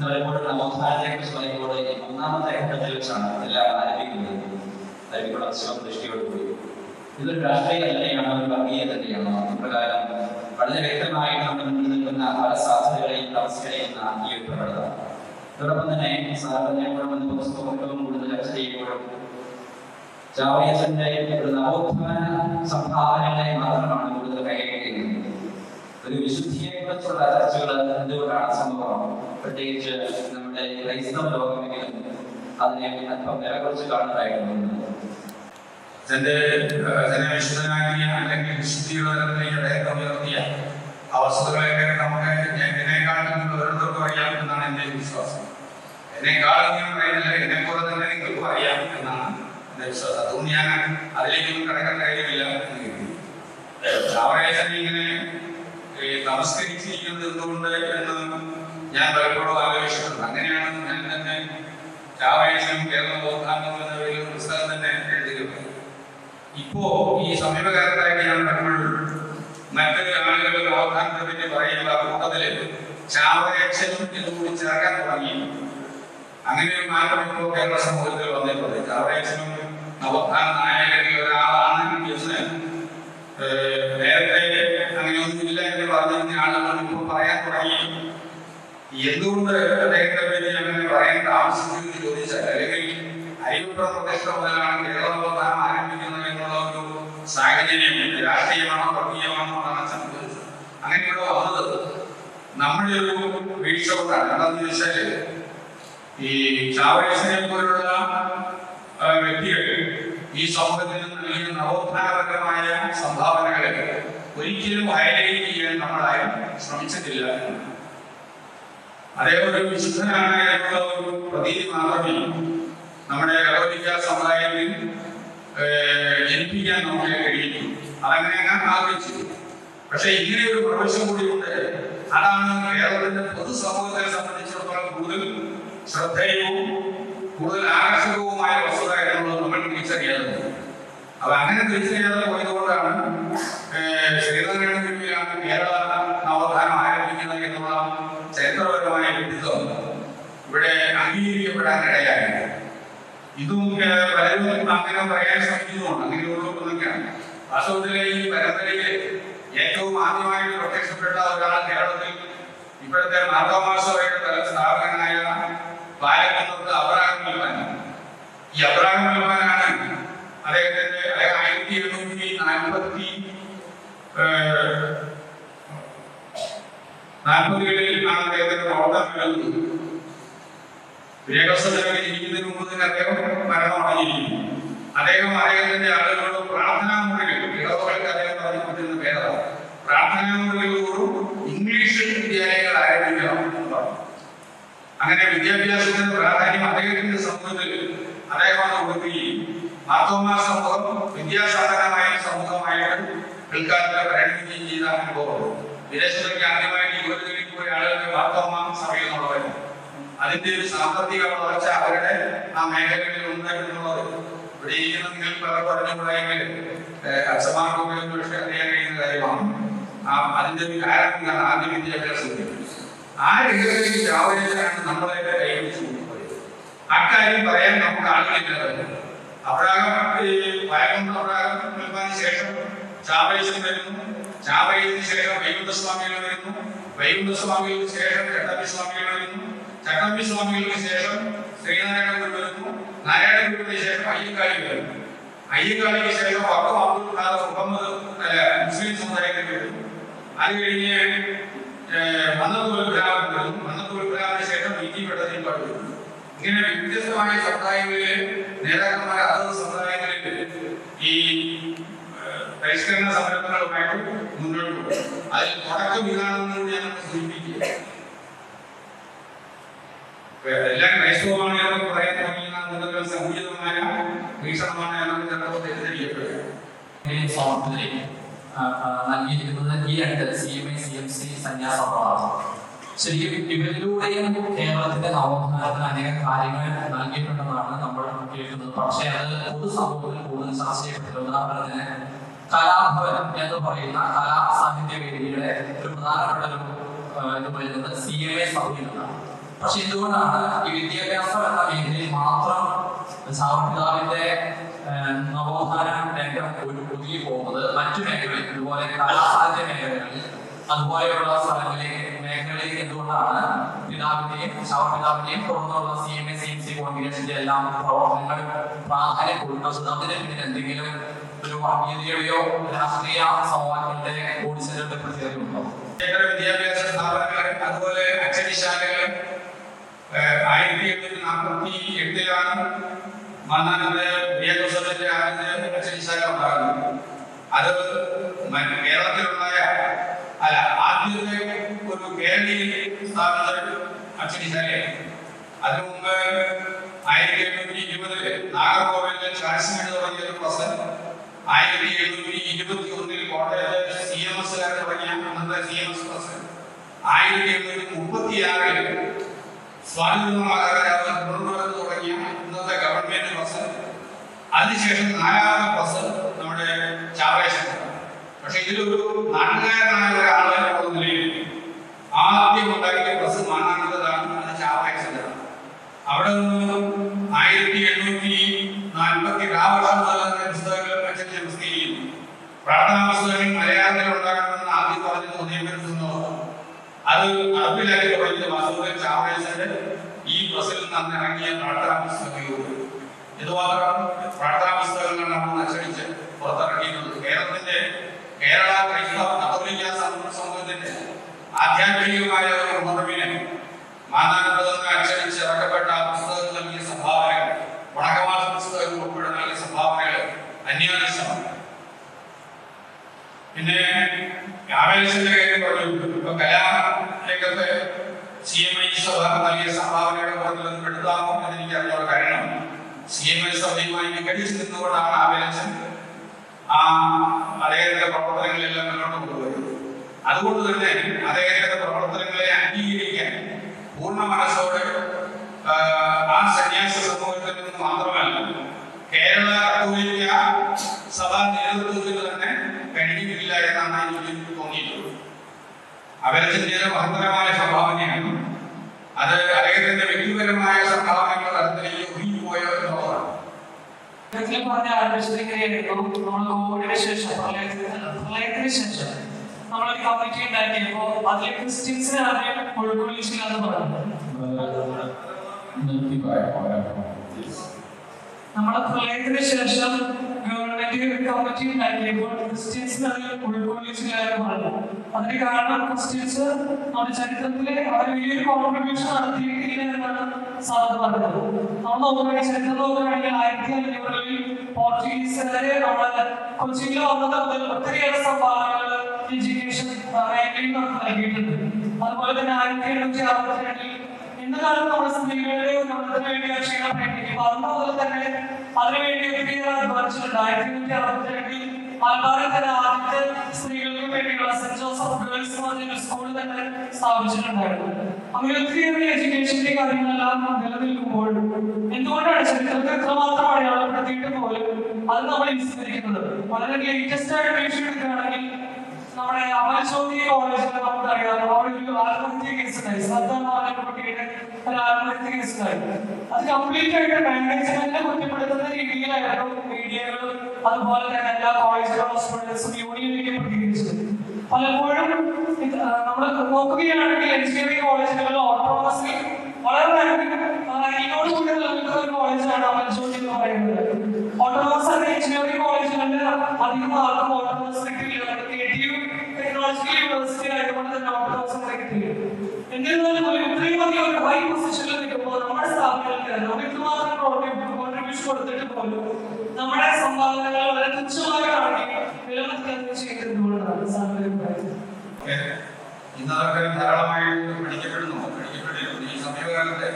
എന്ന് നവോത്ഥാനത്തെ കുറിച്ച് പറയുമ്പോൾ ഒന്നാമത്തെ ഘട്ടത്തിൽ വെച്ചാണ് എല്ലാം ആരംഭിക്കുന്നത്. ആരംഭിക്കുന്ന ശിവദൃഷ്ടിയോടുകൂടി ഇതൊരു രാഷ്ട്രീയ തന്നെയാണോ? ഒരു വർഗീയ തന്നെയാണോ? പ്രകാരം വളരെ വ്യക്തമായിട്ട് നമ്മൾ നിൽക്കുന്ന പല സാധ്യതകളെയും തമസ്കരിക്കുന്ന ഈ ഒരു പ്രവണത ഇതോടൊപ്പം തന്നെ സാറിന് ഞങ്ങളും കൂടുതൽ ചർച്ച ചെയ്യുമ്പോഴും ജാവയസിന്റെ ഒരു നവോത്ഥാന സംഭാവനകളെ മാത്രമാണ് ഒരു വിശുദ്ധിയെ കുറിച്ചുള്ള ചർച്ചകൾ എന്തുകൊണ്ടാണ് സംഭവം? പ്രത്യേകിച്ച് നമ്മുടെ ക്രൈസ്തവ ലോകമെങ്കിലും അതിനെ അല്പം വില കുറച്ച് കാണുന്നതായിട്ടുണ്ട്. തന്റെ ഏഹ്, തന്നെ വിശുദ്ധനാക്കിയ അല്ലെങ്കിൽ വിശുദ്ധിയുള്ളവരുടെ ഉയർത്തിയ ആ വസ്തുതകളെയൊക്കെ നമുക്ക് എന്നെക്കാളും ഓരോരുത്തർക്കും അറിയാം എന്നാണ് എന്റെ വിശ്വാസം. എന്നെക്കാളും ഞാൻ പറയുന്നില്ല എന്നെ പോലെ തന്നെ നിങ്ങൾക്കും അറിയാം എന്നാണ് എന്റെ വിശ്വാസം. അതുകൊണ്ട് ഞാൻ അതിലേക്കൊന്നും കിടക്കാൻ കഴിയുമില്ല എന്ന് കരുതി. ഇങ്ങനെ നമസ്കരിച്ചിരിക്കുന്നത് എന്തുകൊണ്ട് എന്ന് ഞാൻ പലപ്പോഴും ആലോചിച്ചിട്ടുണ്ട്. അങ്ങനെയാണ് ഞാൻ തന്നെ ചാവറേശനും കേരള ബോധാന്തം എന്ന പേരിൽ പുസ്തകം തന്നെ എഴുതിയിട്ടുള്ളത്. ഇപ്പോ ഈ സമീപകാലത്തായിട്ട് ഞാൻ പലപ്പോഴും മറ്റ് ആളുകൾ നവോത്ഥാനത്തെ പറ്റി പറയുന്ന കൂട്ടത്തിൽ ചാവറേക്ഷനും എന്നുകൂടി ചേർക്കാൻ തുടങ്ങി. അങ്ങനെ ഒരു മാറ്റം ഇപ്പോൾ കേരള സമൂഹത്തിൽ വന്നിട്ടുണ്ട്. ചാവറേക്ഷനും നവോത്ഥാന നായകരിൽ ഒരാളാണ് എന്ന് നേരത്തെ അങ്ങനെയൊന്നുമില്ല എന്ന് പറഞ്ഞിരുന്ന ആളുകൾ ഇപ്പോൾ പറയാൻ തുടങ്ങി എന്തുകൊണ്ട് അദ്ദേഹത്തെ പറ്റി അങ്ങനെ താമസിച്ചു എന്ന് ചോദിച്ചാൽ അല്ലെങ്കിൽ അരികുപ്ര പ്രദേശ മുതലാണ് കേരള നവോത്ഥാനം ആരംഭിക്കുന്നത് എന്നുള്ള ഒരു സാഹചര്യം രാഷ്ട്രീയമാണോ വർഗീയമാണോ എന്നാണ് സംഭവിച്ചത് അങ്ങനെ ഇവിടെ വന്നത് നമ്മുടെ ഒരു വീഴ്ച കൊണ്ടാണ് എന്താണെന്ന് ചോദിച്ചാൽ ഈ ചാവേഴ്സിനെ പോലുള്ള വ്യക്തികൾ ഈ സമൂഹത്തിന് നൽകിയ നവോത്ഥാനപരമായ സംഭാവനകളെ ഒരിക്കലും ഹൈലൈറ്റ് ചെയ്യാൻ നമ്മളാരും ശ്രമിച്ചിട്ടില്ല എന്നാണ്. അദ്ദേഹം ഒരു വിശുദ്ധനാണ് എന്നുള്ള ഒരു പ്രതീതി മാത്രമേ നമ്മുടെ കത്തോലിക്ക സമുദായത്തിൽ ജനിപ്പിക്കാൻ നമുക്ക് കഴിയുന്നു അതങ്ങനെ ഞാൻ ആഗ്രഹിച്ചു പക്ഷെ ഇങ്ങനെ ഒരു പ്രവേശം കൂടിയുണ്ട് അതാണ് കേരളത്തിന്റെ പൊതുസമൂഹത്തെ സംബന്ധിച്ചിടത്തോളം കൂടുതൽ ശ്രദ്ധേയവും കൂടുതൽ ആകർഷകവുമായ വസ്തുത എന്നുള്ളത് നമ്മൾ തിരിച്ചറിയാതെ അപ്പൊ അങ്ങനെ തിരിച്ചറിയാതെ പോയതുകൊണ്ടാണ് ഏഹ്, ശ്രീനാരായണ ഗുരുവിലാണ് കേരള നവോത്ഥാനം ആരംഭിക്കുന്നത് എന്നുള്ള ചരിത്രപരമായ വിഡിതം ഇവിടെ അംഗീകരിക്കപ്പെടാൻ ഇടയായി ഇതും ഏഹ്, പലരും അങ്ങനെ പറയാൻ ശ്രമിക്കുന്നുണ്ട്. അങ്ങനെയുള്ള ഒന്നൊക്കെയാണ് വാസ്തവത്തിലെ ഈ പരമ്പരയിൽ ഏറ്റവും ആദ്യമായിട്ട് പ്രത്യക്ഷപ്പെട്ട ഒരാൾ കേരളത്തിൽ ഇപ്പോഴത്തെ മാർത്തോമാസഭയുടെ തല സ്ഥാപകനായ പാലക്കുന്നത്ത് അബ്രാഹിം മിൽമാൻ ഈ അബ്രാഹിം മിൽമാനാണ് അദ്ദേഹത്തിന്റെ അദ്ദേഹം ആയിരത്തി എണ്ണൂറ്റി നാൽപ്പത്തി നാൽപ്പതുകളിൽ ആണ് അദ്ദേഹത്തിന്റെ പ്രവർത്തനം വരുന്നത് വിവേകവസ്ഥയിലൊക്കെ ഇരിക്കുന്നതിന് മുമ്പ് തന്നെ അദ്ദേഹം മരണം അദ്ദേഹം അദ്ദേഹത്തിന്റെ ആളുകളോട് പ്രാർത്ഥനാ മുറികൾ ഇടവകൾക്ക് അദ്ദേഹം പറഞ്ഞുകൊണ്ടിരുന്ന പേരാണ് പ്രാർത്ഥനാ മുറികളോടും ഇംഗ്ലീഷ് വിദ്യാലയങ്ങൾ ആരംഭിക്കണം പറഞ്ഞു. അങ്ങനെ വിദ്യാഭ്യാസത്തിന്റെ പ്രാധാന്യം അദ്ദേഹത്തിന്റെ സമൂഹത്തിൽ അദ്ദേഹമാണ് കൊടുക്കുകയും മാത്തോമാ സമൂഹം വിദ്യാസമ്പന്നമായ സമൂഹമായിട്ട് പിൽക്കാലത്ത് പരിണമിക്കുകയും ചെയ്ത അനുഭവം വിദേശത്തൊക്കെ ആദ്യമായിട്ട് യുവതികളിൽ പോയ ആളുകളുടെ മാത്തോമാ സഭയിൽ അതിന്റെ ഒരു സാമ്പത്തിക വളർച്ച അവരുടെ ആ മേഖലകളിൽ ഉണ്ടായിരുന്നുള്ളത്. ഇവിടെ ഇരിക്കുന്ന നിങ്ങൾ പലർ പറഞ്ഞുകൂടെയെങ്കിൽ അച്ഛന്മാർക്കൊക്കെ ഒരു പക്ഷേ അറിയാൻ കഴിയുന്ന കാര്യമാണ്. അതിന്റെ ഒരു കാരണം ആദ്യ വിദ്യാഭ്യാസത്തിൽ ആ രംഗങ്ങളിൽ ചാവരേക്കാണ് നമ്മളെ കൊണ്ടുപോയത്. അക്കാര്യം പറയാൻ നമുക്ക് ആളുകളില്ലാതെ ഈ വയകുണ്ട അബ്രാഹം നിർമ്മാണത്തിന് ശേഷം ചാവരേശൻ വരുന്നു. ചാവരേശന് ശേഷം വൈകുണ്ഠസ്വാമികൾ വരുന്നു. വൈകുണ്ഠസ്വാമികൾക്ക് ശേഷം ചട്ടമ്പി സ്വാമികൾ വരുന്നു. ചട്ടമ്പി സ്വാമികൾക്ക് ശേഷം ശ്രീനാരായണ ഗുരു വരുന്നു. നാരായണ ഗുരുവിന് ശേഷം അയ്യങ്കാളി വരുന്നു. അയ്യങ്കാളിക്ക് ശേഷം വക്കം അബ്ദുൾ ഖാദർ മുഹമ്മദ് മുസ്ലിം സമുദായത്തിൽ വരുന്നു. അത് കഴിഞ്ഞ് മന്നത്തുൽപുരാമൻ വരുന്നു. മന്നത്തുൽപുരാമിന് ശേഷം വി ടി വെട്ടത്തിൽപ്പാട് വരുന്നു ഇങ്ങനെ വ്യത്യസ്തമായ സമുദായങ്ങളിലെ നേതാക്കന്മാർ അതത് സമുദായങ്ങളിൽ ഈ പരിഷ്കരണ സംരംഭങ്ങളുമായിട്ട് മുന്നോട്ട് പോകും. അതിൽ തുടക്കം ഇതാണെന്ന് കൂടി ഞാൻ സൂചിപ്പിക്കുക എല്ലാം ക്രൈസ്തവമാണ് എന്ന് പറയാൻ തുടങ്ങിയ സമുചിതമായ വീക്ഷണമാണ് എന്നാണ് ചിലപ്പോൾ തെറ്റിദ്ധരിക്കപ്പെടുക ഈ സമൂഹത്തിൽ നൽകിയിരിക്കുന്നത് ഈ രണ്ട് C M I C M C സന്യാസമാണ് ശരിക്കും ഇവരിലൂടെയും കേരളത്തിന്റെ നവോത്ഥാനത്തിന് അനേകം കാര്യങ്ങൾ നൽകിയിട്ടുണ്ടെന്നാണ് നമ്മൾ കേൾക്കുന്നത്. പക്ഷേ അത് പൊതുസമൂഹത്തിൽ കൂടുതൽ ചർച്ച ചെയ്യപ്പെട്ടില്ല ഉദാഹരണത്തിന് കലാഭവൻ എന്ന് പറയുന്ന കലാ സാഹിത്യ വേദിയുടെ ഒരു പ്രധാനപ്പെട്ട ഒരു ഇത് വരുന്നത് സി എം എ സഭയിൽ പക്ഷെ എന്തുകൊണ്ടാണ് ഈ വിദ്യാഭ്യാസം എന്ന മേഖലയിൽ മാത്രം സാവപിതാവിന്റെ നവോത്ഥാന രംഗം ഒതുങ്ങി പോകുന്നത് മറ്റു മേഖലകളിൽ ഇതുപോലെ കലാസാഹിത്യ മേഖലകളിൽ അതുപോലെയുള്ള സ്ഥലങ്ങളിലേക്ക് മേഖലയിലേക്ക് എന്തുകൊണ്ടാണ് പിതാവിന്റെയും ശവപിതാവിന്റെയും തുടർന്നുള്ള C M A C M C കോൺഗ്രസിന്റെ എല്ലാം പ്രവർത്തനങ്ങൾ പ്രാധാന്യം കൊടുക്കുന്നത്? അതിന് പിന്നിൽ എന്തെങ്കിലും ഒരു വർഗീയതയുടെയോ രാഷ്ട്രീയ സമവാക്യങ്ങളുടെ കൂടിച്ചേരലുടെ പ്രത്യേകത ഉണ്ടോ? കേന്ദ്ര വിദ്യാഭ്യാസ സ്ഥാപനങ്ങളും അതുപോലെ അച്ചടിശാലകൾ ഏഹ്, ആയിരത്തി എണ്ണൂറ്റി നാൽപ്പത്തി എട്ടിലാണ് മണ്ണാനത്തെ അച്ചടിശാല ഉണ്ടാകുന്നത്. അത് കേരളത്തിലുണ്ടായ അല്ല ആദ്യത്തെ ഒരു കേരളീയ സ്ഥാപിച്ച അച്ചടിശാലയാണ് അതിനു മുമ്പ് ആയിരത്തി എണ്ണൂറ്റി ഇരുപതിൽ നാഗർകോവിലിലെ ചാഴ്സിമേട് തുടങ്ങിയ ഒരു പ്രസ് ആയിരത്തി എണ്ണൂറ്റി ഇരുപത്തി ഒന്നിൽ കോട്ടയത്ത് സി എം എസ് തുടങ്ങിയ അന്നത്തെ സി എം എസ് പ്രസ് ആയിരത്തി എണ്ണൂറ്റി മുപ്പത്തിയാറിൽ സ്വാതന്ത്ര്യ മഹാരാജാവ് തുടങ്ങിയ ഇന്നത്തെ ഗവൺമെന്റ് ബസ് അതിനുശേഷം നാലാമത്തെ ബസ് നമ്മുടെ ചാവറേശ്വരം പക്ഷെ ഇതിലൊരു നാട്ടുകാരനായ ഒരാളെ എന്നുള്ള നിലയിൽ ആദ്യം ഉണ്ടാക്കിയ ബസ് മാനാനന്ദതാണ് അത് ചാവറേശ്വരം അവിടെ നിന്ന് പ്രാർത്ഥനാ പുസ്തകങ്ങൾ ഉണ്ടാകണമെന്ന് ആദ്യം പറഞ്ഞത് ഉദയപുരത്തുനിന്നോ അത് നടപ്പിലാക്കി തുടങ്ങിയത് വാസുദേവൻ ഈ പ്രസിൽ നിന്ന് ഇറങ്ങിയ പ്രാർത്ഥനാ പുസ്തകങ്ങൾ ഇതുമാത്രം പ്രാർത്ഥനാ പുസ്തകങ്ങളാണ് നമ്മൾ അച്ചടിച്ച് പുറത്തിറക്കിയിരുന്നത് കേരളത്തിന്റെ കേരള ക്രൈസ്തവ കത്തോലിക്ക ആധ്യാത്മികമായ ഒരു ഉണർവിനെ മാതാപിതാക്കൾ അച്ചടിച്ച് ഇറക്കപ്പെട്ട പുസ്തകങ്ങൾ നൽകിയ സംഭാവനകൾ വണക്കമാസ പുസ്തകങ്ങൾ ഉൾപ്പെടെ നൽകിയ അന്യാദൃശ്യമാണ് പിന്നെ രാമേശ്വരന്റെ കാര്യം പറഞ്ഞു. ഇപ്പൊ കലാരംഗത്ത് സി എം ഐ സഭ നൽകിയ സംഭാവനയുടെ പുറത്തിലൊന്നും പെടുത്താമോ എന്ന് എനിക്ക് അറിയാൻ കാരണം സി എം ഐ സഭയുമായി വിഘടിച്ച് നിന്നുകൊണ്ടാണ് ആവേശൻ ആ അദ്ദേഹത്തിന്റെ പ്രവർത്തനങ്ങളെല്ലാം മുന്നോട്ട് കൊണ്ടുപോയത്. അതുകൊണ്ട് തന്നെ അദ്ദേഹത്തിന്റെ പ്രവർത്തനങ്ങളെ അംഗീകരിക്കാൻ പൂർണ മനസ്സോടെ ആ, ആ സന്യാസ സമൂഹത്തിൽ നിന്ന് മാത്രമല്ല കേരള കത്തോലിക്ക സഭാ നേതൃത്വത്തിന് തന്നെ കഴിയുന്നില്ല എന്നാണ് എനിക്ക് തോന്നിയിട്ടുള്ളത് അവരത്തിന്റെ മഹത്തരമായ സംഭാവനയാണ് അത് അദ്ദേഹത്തിന്റെ വ്യക്തിപരമായ സംഭാവനകൾ അതിലേക്ക് ഒഴുകിപ്പോയോ എന്നുള്ളതാണ് പറഞ്ഞ ശേഷം പ്രളയത്തിന് ശേഷം നമ്മളൊരു കമ്മിറ്റി ഉണ്ടാക്കിയപ്പോ അതിലെ ക്രിസ്ത്യൻസിനെ ആദ്യം ഉൾക്കൊള്ളിച്ചില്ല എന്ന് പറഞ്ഞു നമ്മളെ പ്രളയത്തിന് ശേഷം ഗവൺമെന്റ് കമ്മിറ്റി ഉണ്ടാക്കിയപ്പോൾ ക്രിസ്ത്യൻസിനെ അതിൽ ഉൾക്കൊള്ളിച്ചില്ല എന്ന് പറഞ്ഞു അതിന് കാരണം ക്രിസ്ത്യൻസ് നമ്മുടെ ചരിത്രത്തിലെ അവർ വലിയൊരു കോൺട്രിബ്യൂഷൻ നടത്തിയിട്ടില്ല എന്നാണ് സാറ് പറഞ്ഞത് നമ്മൾ നോക്കുകയാണെങ്കിൽ ചരിത്രം നോക്കുകയാണെങ്കിൽ ആയിരത്തി അഞ്ഞൂറുകളിൽ പോർച്ചുഗീസുകാര് നമ്മളെ കൊച്ചിയിൽ വന്നത് മുതൽ ഒത്തിരിയേറെ സംഭാവനകൾ എഡ്യൂക്കേഷൻ മേഖലയിൽ നമുക്ക് നൽകിയിട്ടുണ്ട്. അതുപോലെ തന്നെ ആയിരത്തി എണ്ണൂറ്റി അറുപത്തിരണ്ടിൽ ഇന്ന് കാലത്ത് നമ്മുടെ സ്ത്രീകളുടെ ഉന്നമനത്തിന് വേണ്ടി. ആ പ്രയത്നിക്കും അന്ന് മുതൽ തന്നെ അതിനുവേണ്ടി ഒത്തിരിയേറെ അധ്വാനിച്ചിട്ടുണ്ട് ആയിരത്തി എണ്ണൂറ്റി അറുപത്തിരണ്ടിൽ മലബാറിൽ തന്നെ ആദ്യത്തെ സ്ത്രീകൾക്ക് വേണ്ടിയുള്ള സെന്റ് ജോസഫ് ഗേൾസ് പറഞ്ഞ സ്കൂൾ തന്നെ സ്ഥാപിച്ചിട്ടുണ്ടായിരുന്നു. അങ്ങനെ ഒത്തിരിയേറെ എഡ്യൂക്കേഷന്റെ കാര്യങ്ങളെല്ലാം നിലനിൽക്കുമ്പോൾ എന്തുകൊണ്ടാണ് ചരിത്രത്തെ എത്രമാത്രം അടയാളപ്പെടുത്തിയിട്ട് പോലും അത് നമ്മൾ വിസ്മരിക്കുന്നത്? വളരെ ലേറ്റസ്റ്റ് ആയിട്ട് എടുക്കുകയാണെങ്കിൽ നമ്മുടെ അമൽജ്യോതി കോളേജിൽ നമുക്കറിയാം. അവിടെ ഒരു ആത്മഹത്യ കേസുണ്ടായി ശ്രദ്ധ എന്ന് പറഞ്ഞ കുട്ടിയുടെ ഒരു ആത്മഹത്യ കേസുണ്ടായി അത് കംപ്ലീറ്റ് ആയിട്ട് മാനേജ്മെന്റിനെ കുറ്റപ്പെടുത്തുന്ന രീതിയിലായിരുന്നു മീഡിയകളും അതുപോലെ തന്നെ എല്ലാ കോളേജുകളും ഹോസ്പിറ്റൽസും യൂണിയനിലേക്ക് പ്രതികരിച്ചത്. പലപ്പോഴും നമ്മൾ നോക്കുകയാണെങ്കിൽ എഞ്ചിനീയറിംഗ് കോളേജുകളിൽ ഓട്ടോണമസിൽ വളരെ ഇതിനോട് കൂടി നിലനിൽക്കുന്ന ഒരു കോളേജാണ് അമൽജ്യോതി എന്ന് പറയുന്നത്. ഓട്ടോണമസ് എഞ്ചിനീയറിംഗ് കോളേജുകളിൽ അധികം ആർക്കും ഓട്ടോണമസ് ക്രിയേറ്റീവ് ടെക്നോളജിക്കൽ യൂണിവേഴ്സിറ്റി കൊണ്ട് തന്നെ ഓട്ടോണമസ് കിട്ടിയില്ല എന്നിരുന്നാലും പോലും ഇത്രയും അധികം ഒരു ഹൈ പൊസിഷനിൽ നിൽക്കുമ്പോൾ നമ്മുടെ സ്ഥാപനങ്ങൾക്ക് നമ്മൾ ഇത്രമാത്രം കോൺട്രിബ്യൂഷൻ കൊടുത്തിട്ട് പോലും നമ്മുടെ സംഭാവനകൾ വളരെ തുച്ഛമായി കാണി വിലമതിക്കാൻ ചെയ്തിട്ടുള്ളതാണ് സാറിന്റെ അഭിപ്രായത്തിൽ ഒക്കെ ഇന്ന് അതൊക്കെ ധാരാളമായിട്ട് പഠിക്കപ്പെടുന്നു. പഠിക്കപ്പെട്ടിരുന്നു. ഈ സമീപകാലത്തെ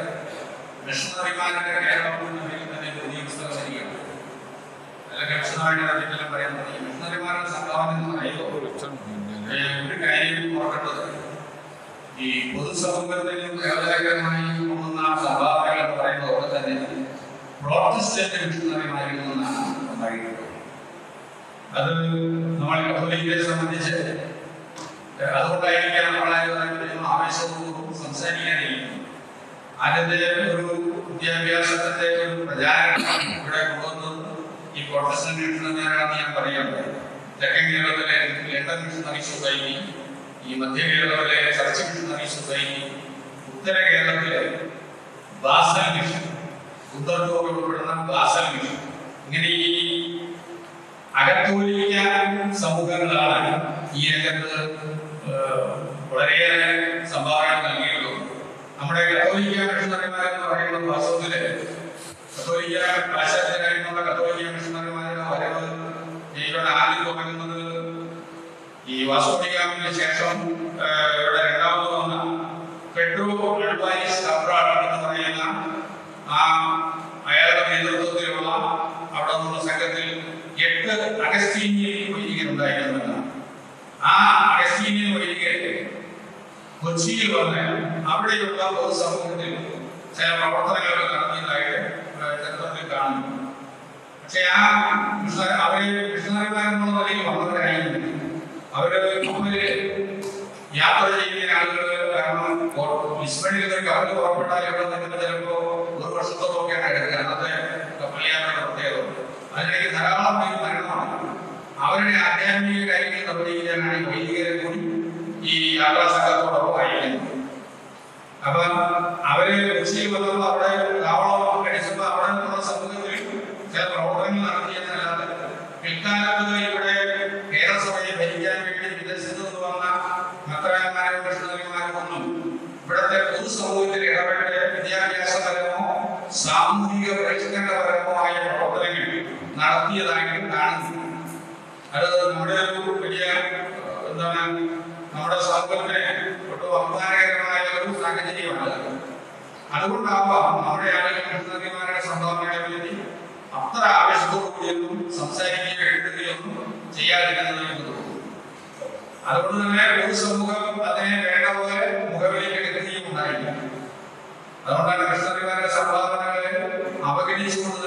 മിഷണറിമാരുടെ കേരളം എന്ന പേരിൽ തന്നെ പുതിയ പുസ്തകം ശരിയാണ് അതിലൊക്കെ സംഭാവന എന്ന് പറയുമ്പോൾ ഏഹ്, ഒരു കാര്യം ഓർക്കേണ്ടത് ഈ പൊതുസമൂഹത്തിനും പ്രയോജനകരമായി തോന്നുന്ന സംഭാവനകൾ തന്നെ പ്രോട്ടസ്റ്റന്റ് മിഷണറിമാരിൽ നിന്നാണ് ഉണ്ടായിട്ടുള്ളത് അത് നമ്മളെ കത്തോലിക്കരെ സംബന്ധിച്ച് അതുകൊണ്ടായിരിക്കാം വളരെ ആവേശപൂർവം സംസാരിക്കാനിരിക്കുന്നത്. അതിന്റെ ഒരു വിദ്യാഭ്യാസത്തിന്റെ ഒരു പ്രചാരണം ഇവിടെ കൊണ്ടുവന്നത് ഈ പ്രൊട്ടസ്റ്റന്റ് മിഷണറിമാരാണെന്ന് ഞാൻ തെക്കൻ കേരളത്തിലെ ലണ്ടൻ മിഷണറി സൊസൈറ്റി ഈ മധ്യ കേരളത്തിലെ കിട്ടുന്ന മിഷണറി സൊസൈറ്റി ഉത്തര കേരളത്തിലെ ബാസൽ മിഷൻ ഉത്തർത്തോട് ഉൾപ്പെടുന്ന ബാസൽ മിഷൻ. ഇങ്ങനെ ഈ അകത്തോലിക്ക സമൂഹങ്ങളാണ് ഈ രംഗത്ത് വളരെയേറെ സംഭാവന നൽകിയിട്ടുള്ളത്. നമ്മുടെ കത്തോലിക്ക മിഷണറിമാരെന്ന് പറയുന്നത് വാസ്തവത്തിൽ കത്തോലിക്ക പാശ്ചാത്യരായിട്ടുള്ള കത്തോലിക്ക മിഷണറിമാരുടെ വരവ് ആദ്യം തുടങ്ങുന്നത് ഈ വാസ്കോഡിഗാമിന് ശേഷം ഇവിടെ രണ്ടാമത് വന്ന പെഡ്രോ അഡ്വാനിസ് അബ്രാഡ് എന്ന് പറയുന്ന ആ അയാളുടെ നേതൃത്വത്തിലുള്ള അവിടെ നിന്നുള്ള സംഘത്തിൽ എട്ട് അഗസ്റ്റീനിയൻ വൈദികരുണ്ടായിരുന്നതാണ് ആ അഗസ്റ്റീനിയൻ വൈദികർ കൊച്ചിയിൽ വന്ന് അവിടെയുള്ള പൊതുസമൂഹത്തിൽ ചില പ്രവർത്തനങ്ങളൊക്കെ നടത്തിയതായിട്ട് ചരിത്രത്തിൽ കാണുന്നു. പക്ഷെ ആ അവരെ മിഷണറിമാരെന്നുള്ള നിലയിൽ വന്നവരായിരുന്നു. അവർ കപ്പലിൽ യാത്ര ചെയ്യുന്ന ആളുകൾ കാരണം നിന്ന് കപ്പൽ പുറപ്പെട്ടാൽ ഇവിടെ നിന്ന് ചിലപ്പോ ഒരു വർഷത്തോളമൊക്കെയാണ് എടുക്കുക. അന്നത്തെ കപ്പൽ യാത്രയുടെ പ്രത്യേകത. അതിലേക്ക് ധാരാളം പേര് മരണമാണ്. അവരുടെ ആധ്യാത്മിക കാര്യങ്ങൾ നിർവഹിക്കാനാണ് വൈദികരെ കൂടി ഈ യാത്രാ സംഘത്തോടൊപ്പം അയക്കുന്നത് അപ്പം അവർ കൊച്ചിയിൽ വന്നപ്പോൾ അവിടെ താവളം അടിച്ചപ്പോ അവിടെ നിന്നുള്ള സമൂഹത്തിൽ ചില പ്രവർത്തനങ്ങൾ നടത്തിയെന്നല്ലാതെ പിൽക്കാലത്ത് ഇവിടെ കേരളസഭയെ ഭരിക്കാൻ വേണ്ടി വിദേശത്ത് നിന്ന് വന്ന മെത്രാന്മാരും മിഷണറിമാരും ഒന്നും ഇവിടുത്തെ പൊതുസമൂഹത്തിൽ ഇടപെട്ട് വിദ്യാഭ്യാസപരമോ സാമൂഹിക പരിഷ്കരണപരമോ ആയ പ്രവർത്തനങ്ങൾ നടത്തിയതായിട്ട് കാണുന്നു അത് നമ്മുടെ ഒരു വലിയ എന്താണ് നമ്മുടെ സമൂഹത്തിന് ഒട്ടും അഭിമാനകരമായ ഒരു സാഹചര്യമാണ്. അതുകൊണ്ടാവാം നമ്മുടെ ആളുകൾ മിഷണറിമാരുടെ സംഭാവനകളെ പറ്റി അത്ര ആവേശത്തോടു കൂടിയൊന്നും സംസാരിക്കുകയോ എഴുതുകയൊന്നും ചെയ്യാതിരുന്നത് എന്ന് തോന്നുന്നു. അതുകൊണ്ട് തന്നെ പൊതുസമൂഹം അതിനെ വേണ്ട പോലെ മുഖവിലേക്ക് കഴിയില്ല അതുകൊണ്ടാണ് കൃഷ്ണദേവരുടെ സംഭാവനകളെ അവഗണിച്ചുകൊണ്ട്